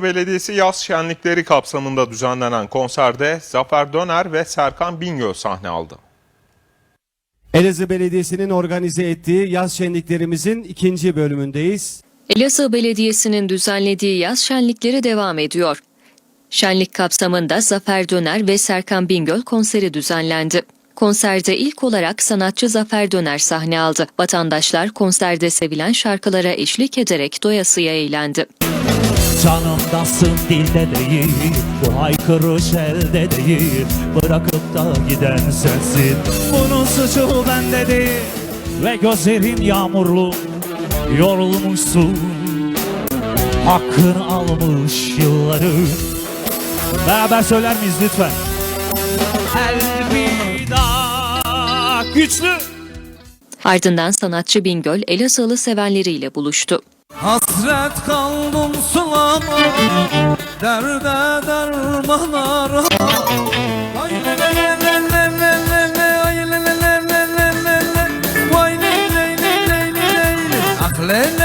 Belediyesi yaz şenlikleri kapsamında düzenlenen konserde Zafer Döner ve Serkan Bingöl sahne aldı. Elazığ Belediyesi'nin organize ettiği yaz şenliklerimizin ikinci bölümündeyiz. Elazığ Belediyesi'nin düzenlediği yaz şenlikleri devam ediyor. Şenlik kapsamında Zafer Döner ve Serkan Bingöl konseri düzenlendi. Konserde ilk olarak sanatçı Zafer Döner sahne aldı. Vatandaşlar konserde sevilen şarkılara eşlik ederek doyasıya eğlendi. Canımdasın dilde değil Bu haykırış elde değil. Bırakıp da giden sensin Bunun suçu bende değil. Ve gözlerin yağmurlu Yorulmuşsun. Hakkını almış yılların Beraber söyler miyiz lütfen? Elvida Güçlü. Ardından sanatçı Bingöl Elazığlı sevenleriyle buluştu. Hasret kaldım sulama Derde derman ara Ay le le le le le le le le Ay le le le le le le le Vay le le le le le le Ak le le